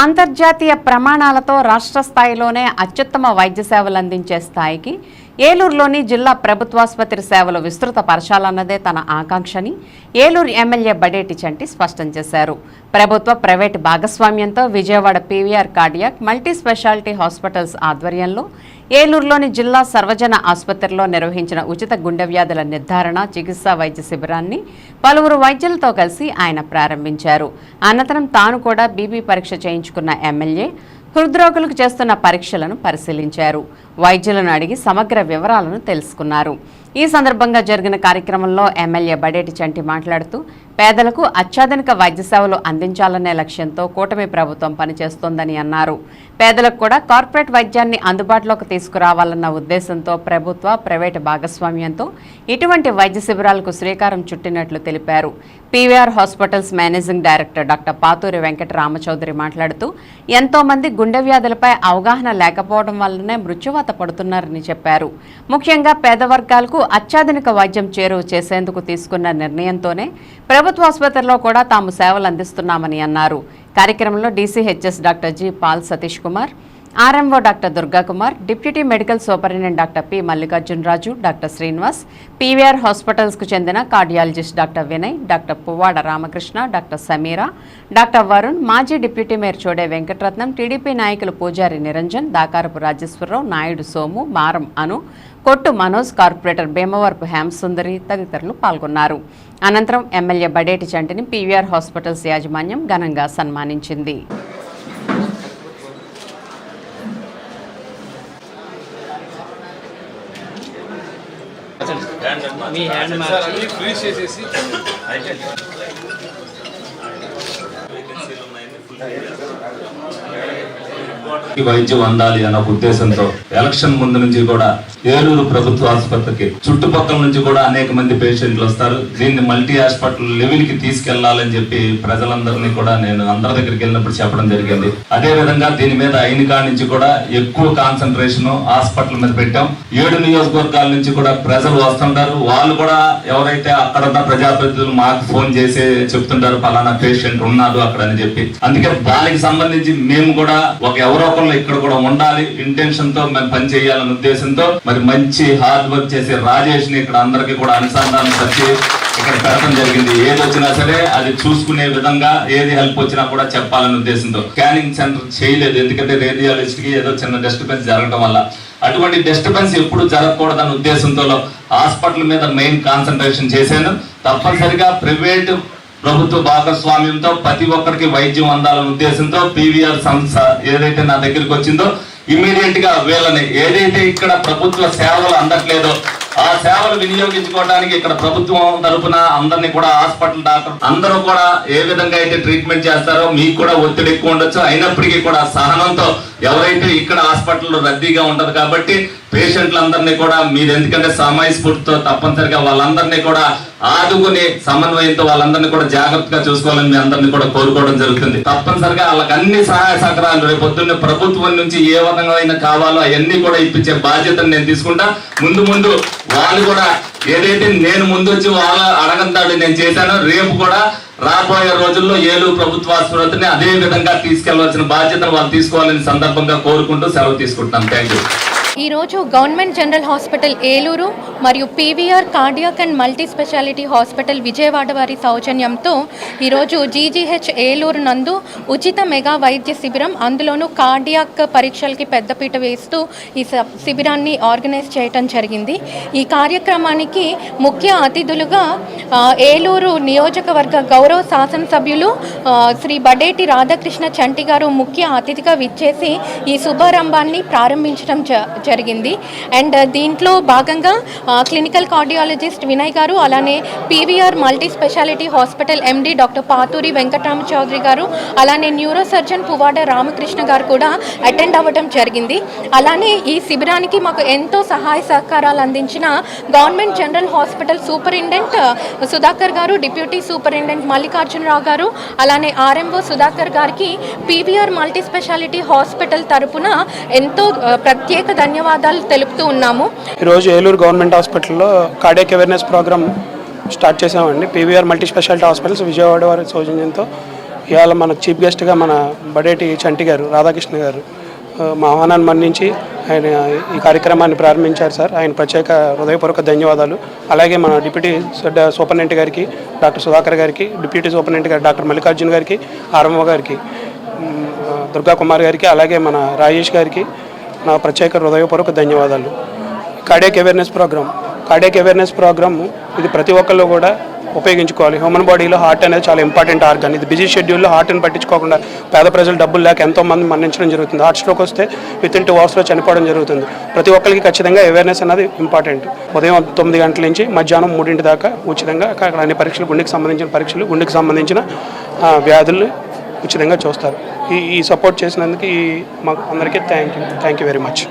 అంతర్జాతీయ ప్రమాణాలతో రాష్ట్ర స్థాయిలోనే అత్యుత్తమ వైద్య సేవలు అందించే స్థాయికి ఏలూరులోని జిల్లా ప్రభుత్వాసుపత్రి సేవలు విస్తృత పరచాలన్నదే తన ఆకాంక్షని ఏలూరు ఎమ్మెల్యే బడేటి చంటి స్పష్టం చేశారు. ప్రభుత్వ ప్రైవేటు భాగస్వామ్యంతో Vijayawada PVR cardiac multi speciality hospitals ఆధ్వర్యంలో ఏలూరులోని జిల్లా సర్వజన ఆసుపత్రిలో నిర్వహించిన ఉచిత గుండె వ్యాధుల నిర్ధారణ చికిత్సా వైద్య శిబిరాన్ని పలువురు వైద్యులతో కలిసి ఆయన ప్రారంభించారు. అనంతరం తాను కూడా బీపీ పరీక్ష చేయించుకున్న ఎమ్మెల్యే హృద్రోగులకు చేస్తున్న పరీక్షలను పరిశీలించారు. వైద్యులను అడిగి సమగ్ర వివరాలను తెలుసుకున్నారు. ఈ సందర్భంగా జరిగిన కార్యక్రమంలో ఎమ్మెల్యే బడేటి చంటి మాట్లాడుతూ పేదలకు అత్యాధునిక వైద్య సేవలు అందించాలనే లక్ష్యంతో కూటమి ప్రభుత్వం పనిచేస్తోందని అన్నారు. పేదలకు కూడా కార్పొరేట్ వైద్యాన్ని అందుబాటులోకి తీసుకురావాలన్న ఉద్దేశంతో ప్రభుత్వ ప్రైవేటు భాగస్వామ్యంతో ఇటువంటి వైద్య శిబిరాలకు శ్రీకారం చుట్టినట్లు తెలిపారు. PVR hospitals managing director doctor Paturi Venkata Ramachowdary మాట్లాడుతూ ఎంతోమంది గుండె వ్యాధులపై అవగాహన లేకపోవడం వల్లనే మృత్యువాత పడుతున్నారని చెప్పారు. ముఖ్యంగా పేద వర్గాలకు అత్యాధునిక వైద్యం చేరువ చేసేందుకు తీసుకున్న నిర్ణయంతోనే ప్రభుత్వ ఆసుపత్రిలో కూడా తాము సేవలు అందిస్తున్నామని అన్నారు. కార్యక్రమంలో DCHS doctor G Paul Satish Kumar RMO doctor Durgakumar deputy medical superintendent doctor P Mallikarjunaraju doctor Srinivas PVR హాస్పిటల్స్కు చెందిన cardiologist doctor Vinay doctor Puvvada Ramakrishna doctor Sameera doctor Varun మాజీ deputy mayor Chode Venkataratnam TDP నాయకులు పూజారి నిరంజన్ దాకారపు రాజేశ్వరరావు నాయుడు సోము మారం అను కొట్టు Manoj corporator Bhimavarapu Hemasundari తదితరులు పాల్గొన్నారు. అనంతరం MLA Badeti చంటిని PVR hospitals యాజమాన్యం ఘనంగా సన్మానించింది. మీ హ్యాండ్ మార్చి ఫ్రీజ్ చేసేసి. ఈ వైద్యం అందాలి అన్న ఉద్దేశంతో ఎలక్షన్ ముందు నుంచి కూడా ఏలూరు ప్రభుత్వ ఆసుపత్రికి చుట్టుపక్కల నుంచి కూడా అనేక మంది పేషెంట్లు వస్తారు. దీన్ని మల్టీ హాస్పిటల్ లెవెల్కి తీసుకెళ్ళాలని చెప్పి ప్రజలందరినీ కూడా నేను అందరి దగ్గరికి వెళ్ళినప్పుడు చెప్పడం జరిగింది. అదే విధంగా దీని మీద అయిన కాడి నుంచి కూడా ఎక్కువ కాన్సన్ట్రేషన్ హాస్పిటల్ మీద పెట్టాం. ఏడు నియోజకవర్గాల నుంచి కూడా ప్రజలు వస్తుంటారు. వాళ్ళు కూడా ఎవరైతే అక్కడ ఉన్న ప్రజాప్రతినిధులు మాకు ఫోన్ చేసి చెప్తుంటారు పలానా పేషెంట్ ఉన్నారు అక్కడ అని చెప్పి. అందుకే దానికి సంబంధించి మేము కూడా ఒక ఎవరో ఒకళ్ళు ఇక్కడ కూడా ఉండాలి. ఇంటెన్షన్తో మేము పని చేయాలనే ఉద్దేశంతో మరి మంచి హార్డ్ వర్క్ చేసే రాజేష్ని ఇక్కడ అందరికీ కూడా అనుసంధానం పరిచి ఇక్కడ పెట్టడం జరిగింది. ఏది వచ్చినా సరే అది చూసుకునే విధంగా ఏది హెల్ప్ వచ్చినా కూడా చెప్పాలనే ఉద్దేశంతో. స్కానింగ్ సెంటర్ చేయలేదు. ఎందుకంటే రేడియాలజిస్ట్కి ఏదో చిన్న డిస్టర్బెన్స్ జరగడం వల్ల. అటువంటి డిస్టర్బెన్స్ ఎప్పుడు జరగకూడదన్న ఉద్దేశంతో హాస్పిటల్ మీద మెయిన్ కాన్సన్ట్రేషన్ చేశాను. తప్పనిసరిగా ప్రైవేట్ ప్రభుత్వ భాగస్వామ్యంతో ప్రతి ఒక్కరికి వైద్యం అందాలనే ఉద్దేశంతో పీవీఆర్ సంస్థ ఏదైతే నా దగ్గరికి వచ్చిందో ఇమీడియట్గా వీళ్ళని ఏదైతే ఇక్కడ ప్రభుత్వ సేవలు అందట్లేదో ఆ సేవలు వినియోగించుకోవడానికి ఇక్కడ ప్రభుత్వం తరపున అందరినీ కూడా హాస్పిటల్ డాక్టర్ అందరూ కూడా ఏ విధంగా అయితే ట్రీట్మెంట్ చేస్తారో మీకు కూడా ఒత్తిడి ఎక్కువ ఉండొచ్చు. అయినప్పటికీ కూడా సహనంతో ఎవరైతే ఇక్కడ హాస్పిటల్లో రద్దీగా ఉంటది కాబట్టి పేషెంట్లందరినీ కూడా మీరు ఎందుకంటే సమయస్ఫూర్తితో తప్పనిసరిగా వాళ్ళందరినీ కూడా ఆదుకుని సమన్వయంతో వాళ్ళందరినీ కూడా జాగ్రత్తగా చూసుకోవాలని మీ అందరినీ కూడా కోరుకోవడం జరుగుతుంది. తప్పనిసరిగా వాళ్ళకి అన్ని సహాయ సహకారాలు రేపు పొద్దున్నే ప్రభుత్వం నుంచి ఏ విధంగా కావాలో అవన్నీ కూడా ఇప్పించే బాధ్యతను నేను తీసుకుంటా. ముందు ముందు వాళ్ళు కూడా ఏదైతే నేను ముందు వచ్చి వాళ్ళ అడగంతాడు నేను చేశానో రేపు కూడా రాబోయే రోజుల్లో ఏలూరు ప్రభుత్వ ఆసుపత్రిని అదే విధంగా తీసుకెళ్ళవలసిన బాధ్యతను వాళ్ళు తీసుకోవాలని సందర్భంగా కోరుకుంటూ సెలవు తీసుకుంటున్నాం. థ్యాంక్ యూ ఈరోజు గవర్నమెంట్ జనరల్ హాస్పిటల్ ఏలూరు మరియు PVR cardiac and multi speciality hospital Vijayawada వారి సౌజన్యంతో ఈరోజు జీజీహెచ్ ఏలూరు నందు ఉచిత మెగా వైద్య శిబిరం. అందులోనూ కార్డియాక్ పరీక్షలకి పెద్దపీట వేస్తూ ఈ శిబిరాన్ని ఆర్గనైజ్ చేయటం జరిగింది. ఈ కార్యక్రమానికి ముఖ్య అతిథులుగా ఏలూరు నియోజకవర్గ గౌరవ శాసనసభ్యులు శ్రీ బడేటి రాధాకృష్ణ చంటి గారు ముఖ్య అతిథిగా విచ్చేసి ఈ శుభారంభాన్ని ప్రారంభించడం జరిగింది. అండ్ uh, దీంట్లో భాగంగా uh, క్లినికల్ కార్డియాలజిస్ట్ వినయ్ గారు అలానే PVR multi speciality hospital MD doctor Paturi Venkatarama Chowdary గారు అలానే న్యూరో సర్జన్ పువ్వాడ రామకృష్ణ గారు కూడా అటెండ్ అవ్వడం జరిగింది. అలానే ఈ శిబిరానికి మాకు ఎంతో సహాయ సహకారాలు అందించిన government general hospital superintendent uh, Sudhakar గారు డిప్యూటీ సూపరింటెండెంట్ మల్లికార్జునరావు గారు అలానే ఆర్ఎంఓ సుధాకర్ గారికి పీవీఆర్ మల్టీ స్పెషాలిటీ హాస్పిటల్ తరపున ఎంతో ప్రత్యేక ప్రత్యేక ధన్యవాదాలు తెలుపుతూ ఉన్నాము. ఈరోజు ఏలూరు గవర్నమెంట్ హాస్పిటల్లో కార్డియాక్ అవేర్నెస్ ప్రోగ్రామ్ స్టార్ట్ చేసామండి PVR multi speciality hospitals Vijayawada వారి సౌజన్యంతో. ఇవాళ మన చీఫ్ గెస్ట్గా మన బడేటి చంటి గారు రాధాకృష్ణ గారు మా ఆహ్వానాన్ని మన్నించి ఆయన ఈ కార్యక్రమాన్ని ప్రారంభించారు సార్. ఆయన ప్రత్యేక హృదయపూర్వక ధన్యవాదాలు. అలాగే మన డిప్యూటీ సూపరింటెండెంట్ గారికి డాక్టర్ సుధాకర్ గారికి డిప్యూటీ సూపరింటెండెంట్ గారు డాక్టర్ మల్లికార్జున్ గారికి ఆర్ఎంఓ గారికి దుర్గా కుమార్ గారికి అలాగే మన రాజేష్ గారికి నా ప్రత్యేక హృదయపూర్వక ధన్యవాదాలు. Cardiac awareness programme cardiac awareness programme ఇది ప్రతి ఒక్కళ్ళు కూడా ఉపయోగించుకోవాలి. హ్యూమన్ బాడీలో హార్ట్ అనేది చాలా ఇంపార్టెంట్ ఆర్గన్. ఇది బిజీ షెడ్యూల్లో హార్ట్ని పట్టించుకోకుండా పేద ప్రజలు డబ్బులు లేక ఎంతోమంది మరణించడం జరుగుతుంది. హార్ట్ స్ట్రోక్ వస్తే విత్ ఇన్ టూ అవర్స్లో చనిపోవడం జరుగుతుంది. ప్రతి ఒక్కరికి ఖచ్చితంగా అవేర్నెస్ అనేది ఇంపార్టెంట్. ఉదయం తొమ్మిది గంటల నుంచి మధ్యాహ్నం మూడింటి దాకా ఉచితంగా అక్కడ అన్ని పరీక్షలు గుండెకి సంబంధించిన పరీక్షలు గుండెకి సంబంధించిన వ్యాధులు ఉచితంగా చూస్తారు. ఈ ఈ సపోర్ట్ చేసినందుకు ఈ మాకు అందరికీ thank you thank you very much